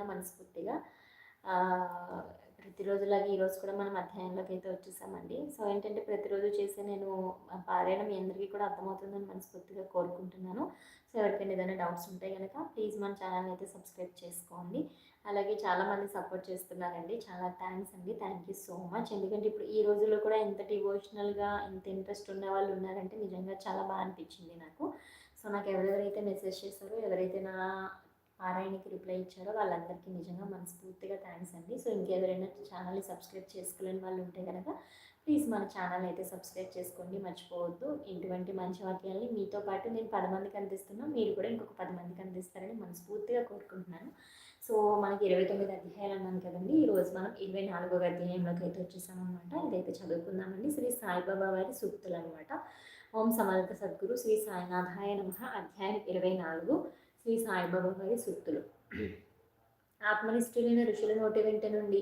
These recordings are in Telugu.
కోరుకుంటున్నా మనస్ఫూర్తిగా ప్రతిరోజులాగా ఈరోజు కూడా మనం అధ్యాయంలోకి అయితే వచ్చేసామండి. సో ఏంటంటే ప్రతిరోజు చేసే నేను పారాయణ మీ అందరికీ కూడా అర్థమవుతుందని మనస్ఫూర్తిగా కోరుకుంటున్నాను. సో ఎవరికైనా ఏదైనా డౌట్స్ ఉంటే కనుక ప్లీజ్ మన ఛానల్ని అయితే సబ్స్క్రైబ్ చేసుకోండి. అలాగే చాలామంది సపోర్ట్ చేస్తున్నారండి. చాలా థ్యాంక్స్ అండి. Thank you so much. ఎందుకంటే ఇప్పుడు ఈ రోజుల్లో కూడా ఎంత డివోషనల్గా ఎంత ఇంట్రెస్ట్ ఉన్న వాళ్ళు ఉన్నారంటే నిజంగా చాలా బాగా అనిపించింది నాకు. సో నాకు ఎవరెవరైతే మెసేజ్ చేశారో ఎవరైతే నా ఆరాయణకి రిప్లై ఇచ్చారో వాళ్ళందరికీ నిజంగా మనస్ఫూర్తిగా థ్యాంక్స్ అండి. సో ఇంకెవరైనా ఛానల్ని సబ్స్క్రైబ్ చేసుకోలేని వాళ్ళు ఉంటే కనుక ప్లీజ్ మన ఛానల్ అయితే సబ్స్క్రైబ్ చేసుకోండి మర్చిపోవద్దు. ఇటువంటి మంచి వాక్యాలని మీతో పాటు నేను పది మందికి అందిస్తున్నా మీరు కూడా ఇంకొక పది మందికి అందిస్తారని మనస్ఫూర్తిగా కోరుకుంటున్నాను. సో మనకి ఇరవై తొమ్మిది అధ్యాయాలు అన్నాను కదండి ఈరోజు మనం ఇరవై నాలుగవ అధ్యాయంలోకి అయితే వచ్చేసామన్నమాట ఇదైతే చదువుకుందామండి. శ్రీ సాయిబాబా వారి సూక్తులు అనమాట ఓం సమర్థ సద్గురు శ్రీ సాయినాథాయ నమ. అధ్యాయం ఇరవై నాలుగు. శ్రీ సాయిబాబా వారి సూక్తులు. ఆత్మనిష్ఠులైన ఋషుల నోటి వెంట నుండి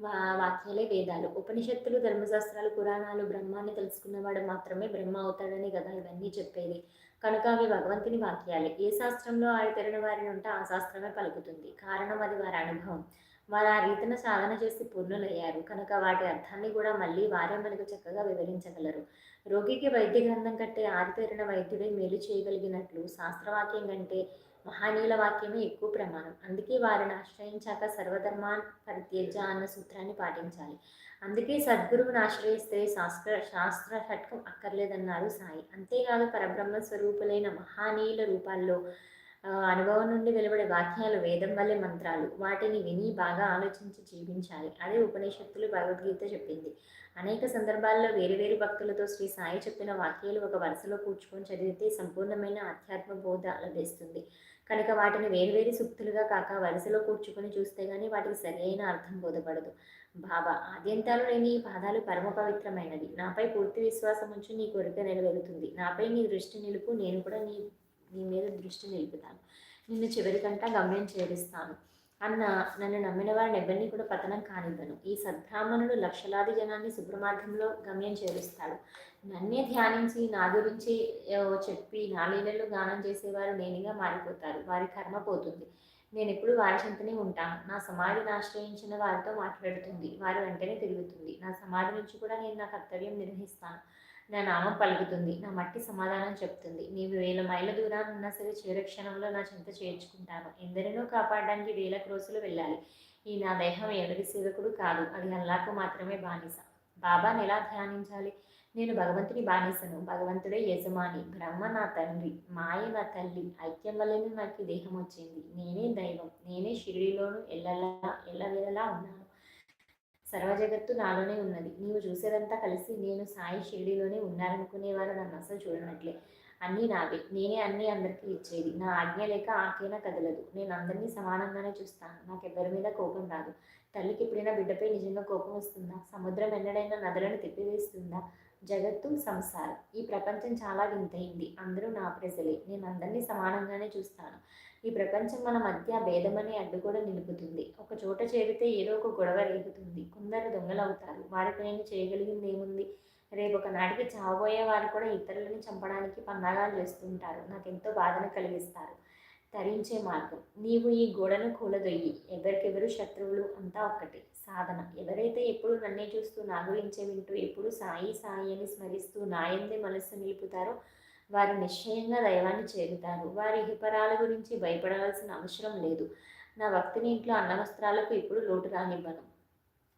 వా వాక్యాలే వేదాలు. ఉపనిషత్తులు ధర్మశాస్త్రాలు పురాణాలు బ్రహ్మాన్ని తెలుసుకున్నవాడు మాత్రమే బ్రహ్మ అవుతాడని కదా ఇవన్నీ చెప్పేది. కనుక అవి భగవంతుని వాక్యాలే. ఏ శాస్త్రంలో ఆరితెరిన వారిని ఉంటే ఆ శాస్త్రమే పలుకుతుంది. కారణం అది వారి అనుభవం. వారు ఆ రీతిన సాధన చేసి పూర్ణులయ్యారు. కనుక వాటి అర్థాన్ని కూడా మళ్ళీ వారే మనకు చక్కగా వివరించగలరు. రోగికి వైద్య గ్రంథం కట్టే ఆరితేరిన వైద్యుడే మేలు చేయగలిగినట్లు శాస్త్రవాక్యం కంటే మహానీయుల వాక్యమే ఎక్కువ ప్రమాణం. అందుకే వారిని ఆశ్రయించాక సర్వధర్మాన్ పరిత్యజ అన్న సూత్రాన్ని పాటించాలి. అందుకే సద్గురువుని ఆశ్రయిస్తే శాస్త్ర శాస్త్ర షట్కం అక్కర్లేదన్నారు సాయి. అంతేకాదు పరబ్రహ్మ స్వరూపులైన మహానీయుల రూపాల్లో అనుభవం నుండి వెలువడే వాక్యాలు వేదం వల్లే మంత్రాలు. వాటిని విని బాగా ఆలోచించి జీవించాలి. అదే ఉపనిషత్తులు భగవద్గీత చెప్పింది. అనేక సందర్భాల్లో వేరు వేరు భక్తులతో శ్రీ సాయి చెప్పిన వాక్యాలు ఒక వరుసలో కూర్చుకొని చదివితే సంపూర్ణమైన ఆధ్యాత్మ బోధ లభిస్తుంది. కనుక వాటిని వేరువేరు సూక్తులుగా కాక వరుసలో కూర్చుకొని చూస్తే కానీ వాటికి సరైన అర్థం బోధపడదు. బాబా ఆద్యంతాలు లేని ఈ పాదాలు పరమ పవిత్రమైనవి. నాపై పూర్తి విశ్వాసం ఉంచి నీ కోరిక నెరవేరుతుంది. నాపై నీ దృష్టి నిలుపు నేను కూడా నీ నీ మీద దృష్టి నిలుపుతాను. నిన్ను చివరికంటా గమ్యం చేరుస్తాను. అన్న నన్ను నమ్మిన వారిని ఎవరిని కూడా పతనం కానివ్వను. ఈ సద్బ్రాహ్మణుడు లక్షలాది జనాన్ని శుభ్రమార్గంలో గమ్యం చేరుస్తాడు. నన్నే ధ్యానించి నా గురించి చెప్పి నా లీలలు గానం చేసేవారు నేనుగా మారిపోతారు. వారి కర్మ పోతుంది. నేను ఎప్పుడు వారి చెంతనే ఉంటాను. నా సమాధిని ఆశ్రయించిన వారితో మాట్లాడుతుంది. వారి వెంటనే తిరుగుతుంది. నా సమాధి నుంచి కూడా నేను నా కర్తవ్యం నిర్వహిస్తాను. నా నామం పలుకుతుంది. నా మట్టి సమాధానం చెప్తుంది. నీవు వేల మైళ్ళ దూరాన్ని ఉన్నా సరే చివరి క్షణంలో నా చింత చేర్చుకుంటాను. ఎందరినో కాపాడడానికి వేల క్రోసులు వెళ్ళాలి. ఈ నా దేహం ఎవరి సేవకుడు కాదు. అది అల్లాకు మాత్రమే బానిస. బాబాని ఎలా ధ్యానించాలి? నేను భగవంతుని బానిసను. భగవంతుడే యజమాని. బ్రహ్మ నా తండ్రి. మాయ నా తల్లి. ఐక్యం వల్లనే నాకు దేహం వచ్చింది. నేనే దైవం. నేనే షిరిడిలోను ఎల్లలా ఎల్లవేళలా ఉన్నాను. సర్వజగత్తు నాలోనే ఉన్నది. నీవు చూసేదంతా కలిసి నేను సాయి షిరిడిలోనే ఉన్నారనుకునేవారు. నన్ను అసలు చూడనట్లే. అన్నీ నావే. నేనే అన్నీ అందరికీ ఇచ్చేది. నా ఆజ్ఞ లేక ఆకైనా కదలదు. నేను అందరినీ సమానంగానే చూస్తాను. నాకు ఎవరి మీద కోపం రాదు. తల్లికి ఎప్పుడైనా బిడ్డపై నిజంగా కోపం వస్తుందా? సముద్రం ఎన్నడైనా నదులను తిప్పివేస్తుందా? జగత్తు సంసారం. ఈ ప్రపంచం చాలా వింతైంది. అందరూ నా ప్రజలే. నేను అందరినీ సమానంగానే చూస్తాను. ఈ ప్రపంచం మన మధ్య భేదమనే అడ్డు కూడా నిలుపుతుంది. ఒక చోట చేరితే ఏదో ఒక గొడవ రేగుతుంది. కొందరు దొంగలవుతారు. వారికి నేను చేయగలిగింది ఏముంది రేపు ఒక నాటికి చావబోయే వారు కూడా ఇతరులని చంపడానికి పన్నాగాలు చేస్తుంటారు. నాకు ఎంతో బాధను కలిగిస్తారు. తరించే మార్గం. నీవు ఈ గోడను కూలదొయ్యి. ఎవరికెవరు శత్రువులు? అంతా ఒక్కటి. సాధన. ఎవరైతే ఎప్పుడు నన్నే చూస్తూ నా గురించే వింటూ ఎప్పుడు సాయి సాయి అని స్మరిస్తూ నాయందే మనస్సు నిలుపుతారో వారు నిశ్చయంగా దైవాన్ని చేరుతారు. వారి హిపరాల గురించి భయపడవలసిన అవసరం లేదు. నా భక్తిని ఇంట్లో అన్న వస్త్రాలకు ఇప్పుడు లోటు రానివ్వను.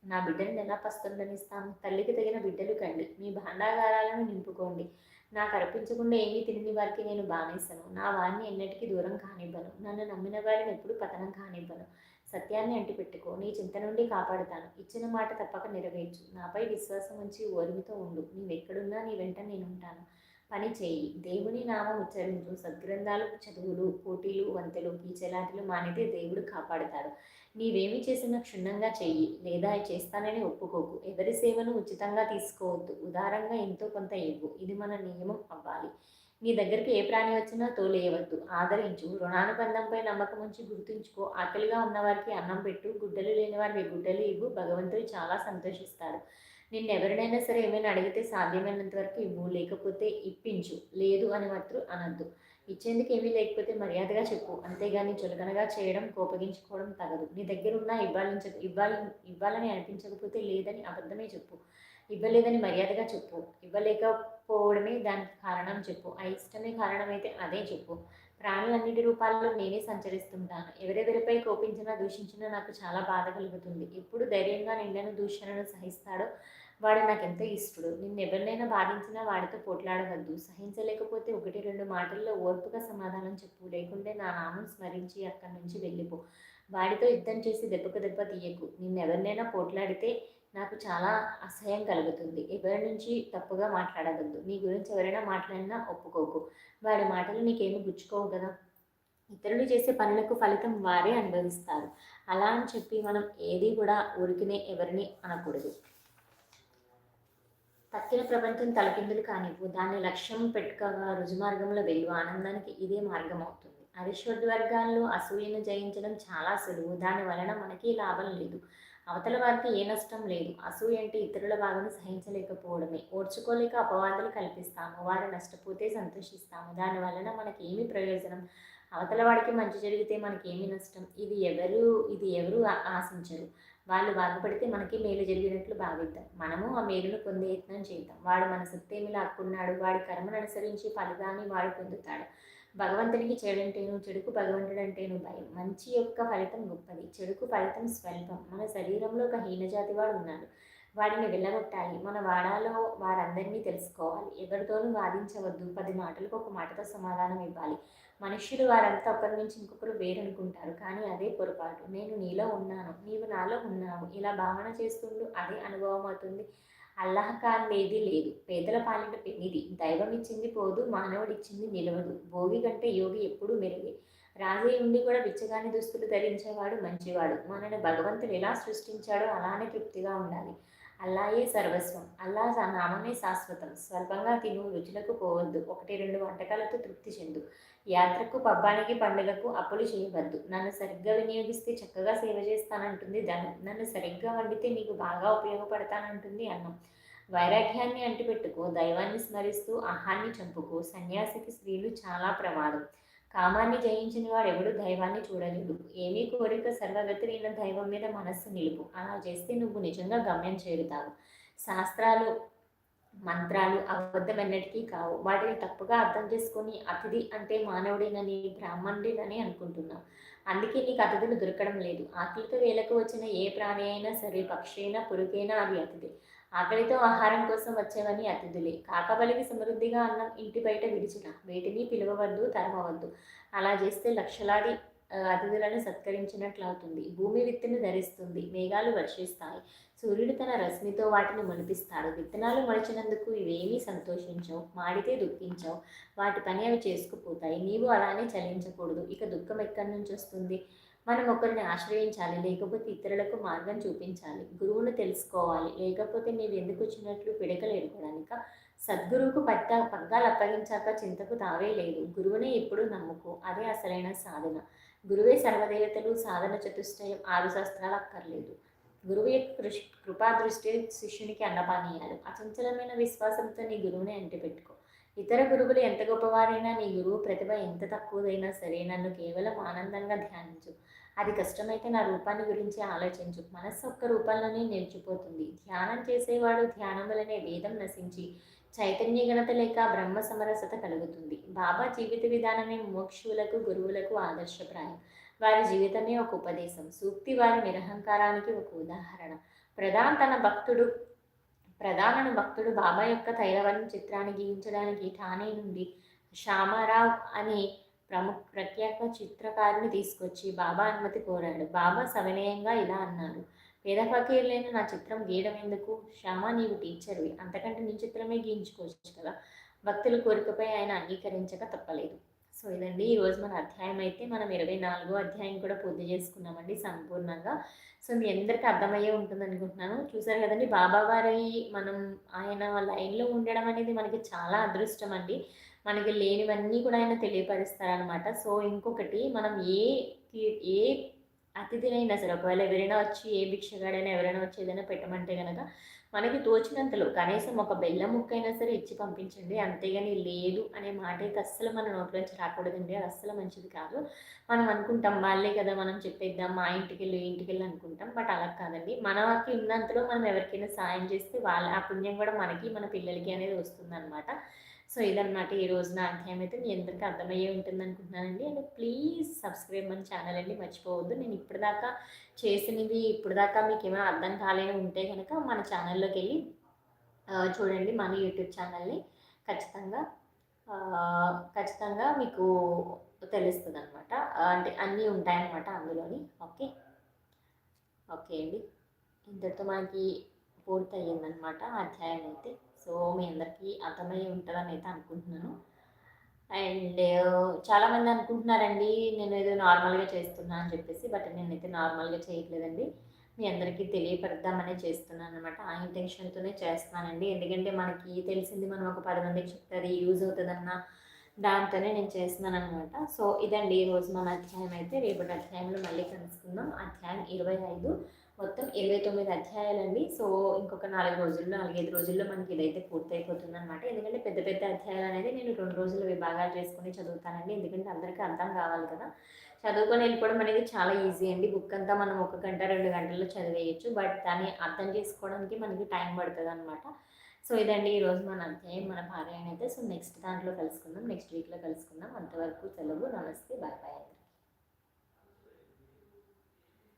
నా బిడ్డని ఎలా పస్తుందనిస్తాను తల్లికి తగిన బిడ్డలు కండి. మీ భాండాగారాలను నింపుకోండి. నాకు అర్పించకుండా ఏమీ తిని వారికి నేను బానేసను. నా వారిని ఎన్నటికీ దూరం కానివ్వను. నన్ను నమ్మిన వారిని ఎప్పుడు పతనం కానివ్వను. సత్యాన్ని అంటిపెట్టుకో. నీ చింత నుండి కాపాడుతాను. ఇచ్చిన మాట తప్పక నెరవేర్చు. నాపై విశ్వాసం ఉంచి ఓర్మితో ఉండు. నీవెక్కడున్నా నీ వెంట నేను ఉంటాను పని చేయి. దేవుని నామం ఉచ్చరించు. సద్గ్రంథాలు చదువులు పోటీలు వంతెలు కీచలాటలు మానితే దేవుడు కాపాడుతాడు. నీవేమి చేసినా క్షుణ్ణంగా చెయ్యి. లేదా చేస్తానని ఒప్పుకోకు. ఎవరి సేవను ఉచితంగా తీసుకోవద్దు. ఉదారంగా ఎంతో కొంత ఇవ్వు. ఇది మన నియమం అవ్వాలి. నీ దగ్గరికి ఏ ప్రాణి వచ్చినా తోలేయవద్దు. ఆదరించు. రుణానుబంధంపై నమ్మకం ఉంచి గుర్తుంచుకో. ఆకలిగా ఉన్నవారికి అన్నం పెట్టు. గుడ్డలు లేని వారికి గుడ్డలు ఇవ్వు. భగవంతుడు చాలా సంతోషిస్తాడు. నిన్నెవరినైనా సరే ఏమైనా అడిగితే సాధ్యమైనంత వరకు ఇవ్వు. లేకపోతే ఇప్పించు. లేదు అని మాత్రం అనద్దు. ఇచ్చేందుకు ఏమీ లేకపోతే మర్యాదగా చెప్పు. అంతేగాని చులకనగా చేయడం కోపగించుకోవడం తగదు. నీ దగ్గర ఉన్న ఇవ్వాలించ ఇవ్వాలి ఇవ్వాలని అనిపించకపోతే లేదని అబద్ధమే చెప్పు. ఇవ్వలేదని మర్యాదగా చెప్పు. ఇవ్వలేకపోవడమే దానికి కారణం చెప్పు. ఆ ఇష్టమే కారణమైతే అదే చెప్పు. ప్రాణులన్నిటి రూపాల్లో నేనే సంచరిస్తుంటాను. ఎవరెవరిపై కోపించినా దూషించినా నాకు చాలా బాధ కలుగుతుంది. ఎప్పుడు ధైర్యంగా నిండను దూషణను సహిస్తాడో వాడు నాకెంతో ఇష్టడు. నిన్ను ఎవరినైనా బాధించినా వాడితో పోట్లాడవద్దు. సహించలేకపోతే ఒకటి రెండు మాటల్లో ఓర్పుగా సమాధానం చెప్పు. లేకుంటే నా నామం స్మరించి అక్కడి నుంచి వెళ్ళిపో. వాడితో యుద్ధం చేసి దెబ్బకు దెబ్బ తీయకు. నిన్నెవరినైనా పోట్లాడితే నాకు చాలా అసహ్యం కలుగుతుంది. ఎవరి నుంచి తప్పుగా మాట్లాడవద్దు. నీ గురించి ఎవరైనా మాట్లాడినా ఒప్పుకోకు. వాడి మాటలు నీకేమి గుచ్చుకోవు కదా. ఇతరులు చేసే పనులకు ఫలితం వారే అనుభవిస్తారు. అలా అని చెప్పి మనం ఏది కూడా ఊరికినే ఎవరిని అనకూడదు. తక్కిన ప్రపంచం తలకిందులు కానివ్వు దాన్ని లక్ష్యం పెట్టుకగా రుజుమార్గంలో వెళ్ళు ఆనందానికి ఇదే మార్గం అవుతుంది అరిషడ్ వర్గాల్లో అసూయను జయించడం చాలా సులువు. దాని వలన మనకి లాభం లేదు. అవతల వారికి ఏ నష్టం లేదు. అసూయ అంటే ఇతరుల బాధను సహించలేకపోవడమే. ఓర్చుకోలేక అపవాదులు కల్పిస్తాము. వారు నష్టపోతే సంతోషిస్తాము. దాని వలన మనకి ఏమి ప్రయోజనం? అవతల వాడికి మంచి జరిగితే మనకేమి నష్టం? ఇది ఎవరు ఇది ఎవరు ఆశించరు. వాళ్ళు బాగుపడితే మనకి మేలు జరిగినట్లు భావిద్దాం. మనము ఆ మేలును పొందే యత్నం చేద్దాం. వాడు మన సత్తేమి లాక్కున్నాడు వాడి కర్మను అనుసరించి ఫలితాన్ని వాడు పొందుతాడు. భగవంతునికి చెడంటేను చెడుకు భగవంతుడంటేను భయం. మంచి యొక్క ఫలితం గొప్పది. చెడుకు ఫలితం స్వల్పం. మన శరీరంలో ఒక హీనజాతి వాడు ఉన్నాడు. వాడిని వెళ్ళగొట్టాలి. మన వాడాలో వారందరినీ తెలుసుకోవాలి. ఎవరితోనూ వాదించవద్దు. పది మాటలకు ఒక మాటతో సమాధానం ఇవ్వాలి. మనుషులు వారంతా ఒకరి నుంచి ఇంకొకరు వేరనుకుంటారు. కానీ అదే పొరపాటు. నేను నీలో ఉన్నాను. నీవు నాలో ఉన్నావు. ఇలా భావన చేస్తుండు అదే అనుభవం అవుతుంది. అల్లాహ్ లేదు. పేదల పాలిట పెనిది దైవం ఇచ్చింది పోదు మానవుడిచ్చింది నిలవదు. భోగి కంటే యోగి ఎప్పుడూ మెరుగే. రాజే ఉండి కూడా బిచ్చగాని దుస్తులు ధరించేవాడు మంచివాడు. మనని భగవంతుడు ఎలా సృష్టించాడో అలానే తృప్తిగా ఉండాలి. అల్లాయే సర్వస్వం అల్లా నామమే శాశ్వతం. స్వల్పంగా తిను రుచులకు పోవద్దు. ఒకటి రెండు వంటకాలతో తృప్తి చెందు. యాత్రకు పబ్బానికి పండుగకు అప్పులు చేయవద్దు. నన్ను సరిగ్గా వినియోగిస్తే చక్కగా సేవ చేస్తానంటుంది ధనం. నన్ను సరిగ్గా వండితే నీకు బాగా ఉపయోగపడతానంటుంది అన్నం. వైరాగ్యాన్ని అంటిపెట్టుకో దైవాన్ని స్మరిస్తూ ఆహాన్ని చంపుకో. సన్యాసికి స్త్రీలు చాలా ప్రమాదం. కామాన్ని జయించిన వాడు ఎవడు దైవాన్ని చూడలేడు. ఏమీ కోరిక సర్వగతిరైన దైవం మీద మనస్సు నిలుపు. అలా చేస్తే నువ్వు నిజంగా గమ్యం చేరుతావు. శాస్త్రాలు మంత్రాలు అబద్ధమన్నటికీ కావు. వాటిని తప్పుగా అర్థం చేసుకొని అతిథి అంటే మానవుడేనని బ్రాహ్మణుడేనని అనుకుంటున్నావు. అందుకే నీకు అతిథులు దొరకడం లేదు. ఆకలితో వేలకు వచ్చిన ఏ ప్రాణి అయినా సరే పక్షి అయినా పురుగైనా అది అతిథి. ఆకలితో ఆహారం కోసం వచ్చేవని అతిథులే. కాకబలికి సమృద్ధిగా అన్నం ఇంటి బయట విడిచిన వేటిని పిలవవద్దు తరమవద్దు. అలా చేస్తే లక్షలాది అతిథులను సత్కరించినట్లు అవుతుంది భూమి విత్తును ధరిస్తుంది. మేఘాలు వర్షిస్తాయి. సూర్యుడు తన రశ్మితో వాటిని మొలిపిస్తాడు. విత్తనాలు మొలిచినందుకు ఇవేమీ సంతోషించవు. మాడితే దుఃఖించవు. వాటి పని అవి చేసుకుపోతాయి. నీవు అలానే చలించకూడదు. ఇక దుఃఖం ఎక్కడి నుంచి వస్తుంది? మనం ఒకరిని ఆశ్రయించాలి లేకపోతే ఇతరులకు మార్గం చూపించాలి గురువును తెలుసుకోవాలి. లేకపోతే నీవు ఎందుకు వచ్చినట్లు పిడకలు ఎడుకోవడానిక సద్గురువుకు పట్ట పగ్గాలు అప్పగించాక చింతకు తావే లేదు. గురువునే ఎప్పుడు నమ్ముకో. అదే అసలైన సాధన. గురువే సర్వదేవతలు సాధన చతుష్టయం ఆరు శాస్త్రాలు అక్కర్లేదు. గురువు యొక్క కృషి కృపాదృష్టి శిష్యునికి అన్నపానీయాలు. అచంచలమైన విశ్వాసంతో నీ గురువుని అంటిపెట్టుకో. ఇతర గురువులు ఎంత గొప్పవారైనా నీ గురువు ప్రతిభ ఎంత తక్కువదైనా సరే నన్ను కేవలం ఆనందంగా ధ్యానించు. అది కష్టమైతే నా రూపాన్ని గురించి ఆలోచించు. మనస్సు ఒక్క రూపంలోనే నిలిచిపోతుంది. ధ్యానం చేసేవాడు ధ్యానములనే వేదం నశించి చైతన్యగణత లేక బ్రహ్మ సమరసత కలుగుతుంది. బాబా జీవిత విధానమే మోక్షులకు గురువులకు ఆదర్శప్రాయం. వారి జీవితమే ఒక ఉపదేశం. సూక్తి వారి నిరహంకారానికి ఒక ఉదాహరణ. ప్రధాన్ తన భక్తుడు ప్రధాన భక్తుడు బాబా యొక్క తైలవరం చిత్రాన్ని గీయించడానికి ఠానే నుండి శ్యామారావు అనే ప్రముఖ ప్రఖ్యాత చిత్రకారుని తీసుకొచ్చి బాబా అనుమతి కోరాడు. బాబా సవినయంగా ఇలా అన్నారు పేద ఫకీర్లైన నా చిత్రం గీయడం ఎందుకు? శ్యామ నీవు టీచర్వి. అంతకంటే నీ చిత్రమే గీయించుకోవచ్చు కదా భక్తుల కోరికపై ఆయన అంగీకరించక తప్పలేదు. సో ఇదండి. ఈరోజు మన అధ్యాయం అయితే మనం ఇరవై నాలుగో అధ్యాయం కూడా పూర్తి చేసుకున్నామండి సంపూర్ణంగా. సో మీ అందరికీ అర్థమయ్యే ఉంటుంది అనుకుంటున్నాను. చూసారు కదండి బాబా మనం ఆయన లైన్లో ఉండడం అనేది మనకి చాలా అదృష్టం అండి. మనకి లేనివన్నీ కూడా ఆయన తెలియపరుస్తారనమాట సో ఇంకొకటి మనం ఏ ఏ అతిథినైనా సరే ఒకవేళ ఎవరైనా వచ్చి ఏ భిక్షగాడైనా ఎవరైనా వచ్చి ఏదైనా పెట్టమంటే కనుక మనకి తోచినంతలో కనీసం ఒక బెల్లం ముక్కైనా సరే ఇచ్చి పంపించండి. అంతేగాని లేదు అనే మాట అయితే అస్సలు మన నోట్లోంచి రాకూడదండి. అది అస్సలు మంచిది కాదు. మనం అనుకుంటాం వాళ్ళే కదా మనం చెప్పేద్దాం మా ఇంటికి వెళ్ళి ఇంటికి వెళ్ళి అనుకుంటాం. బట్ అలా కాదండి. మనకి ఉన్నంతలో మనం ఎవరికైనా సాయం చేస్తే వాళ్ళ ఆ పుణ్యం కూడా మనకి మన పిల్లలకి అనేది వస్తుంది సో ఇదన్నమాట ఈ రోజు నా అధ్యాయం అయితే మీ అందరికీ అర్థమయ్యే ఉంటుంది అనుకుంటున్నానండి. అండ్ ప్లీజ్ సబ్స్క్రైబ్ మన ఛానల్ అండి మర్చిపోవద్దు. నేను ఇప్పటిదాకా చేసినవి ఇప్పటిదాకా మీకు ఏమైనా అర్థం కాలేని ఉంటే కనుక మన ఛానల్లోకి వెళ్ళి చూడండి మన యూట్యూబ్ ఛానల్ని. ఖచ్చితంగా ఖచ్చితంగా మీకు తెలుస్తుంది అనమాట అంటే అన్నీ ఉంటాయన్నమాట అందులోని. ఓకే? ఓకే అండి. ఇంతటితో మనకి పూర్తి అయ్యిందనమాట అధ్యాయం అయితే. సో మీ అందరికీ అర్థమై ఉంటుందని అయితే అనుకుంటున్నాను. అండ్ చాలామంది అనుకుంటున్నారండి నేను ఏదో నార్మల్గా చేస్తున్నా అని చెప్పేసి బట్ నేనైతే నార్మల్గా చేయట్లేదండి. మీ అందరికీ తెలియపడదామనే చేస్తున్నాను అనమాట ఆ ఇంటెన్షన్తోనే చేస్తున్నానండి. ఎందుకంటే మనకి తెలిసింది మనం ఒక పది మందికి చెప్తుంది యూజ్ అవుతుందన్న దాంతోనే నేను చేస్తున్నాను అనమాట సో ఇదండి ఈరోజు మన అధ్యాయం అయితే రేపటి అధ్యాయంలో మళ్ళీ కలుసుకుందాం. అధ్యాయం ఇరవై ఐదు. మొత్తం ఇరవై తొమ్మిది అధ్యాయాలండి. సో ఇంకొక నాలుగు రోజుల్లో నాలుగైదు రోజుల్లో మనకి ఇదైతే పూర్తయిపోతుంది అనమాట ఎందుకంటే పెద్ద పెద్ద అధ్యాయాలు అనేది నేను రెండు రోజులు విభాగాలు చేసుకుని చదువుతానండి. ఎందుకంటే అందరికీ అర్థం కావాలి కదా. చదువుకొని వెళ్ళిపోవడం అనేది చాలా ఈజీ అండి. బుక్ అంతా మనం ఒక గంట రెండు గంటల్లో చదివేయచ్చు. బట్ దాన్ని అర్థం చేసుకోవడానికి మనకి టైం పడుతుంది అనమాట సో ఇదండి ఈరోజు మన అధ్యాయం మన పారాయణ అయితే. సో నెక్స్ట్ దాంట్లో కలుసుకుందాం. నెక్స్ట్ వీక్లో కలుసుకుందాం. అంతవరకు సెలవు. నమస్తే. Bye bye.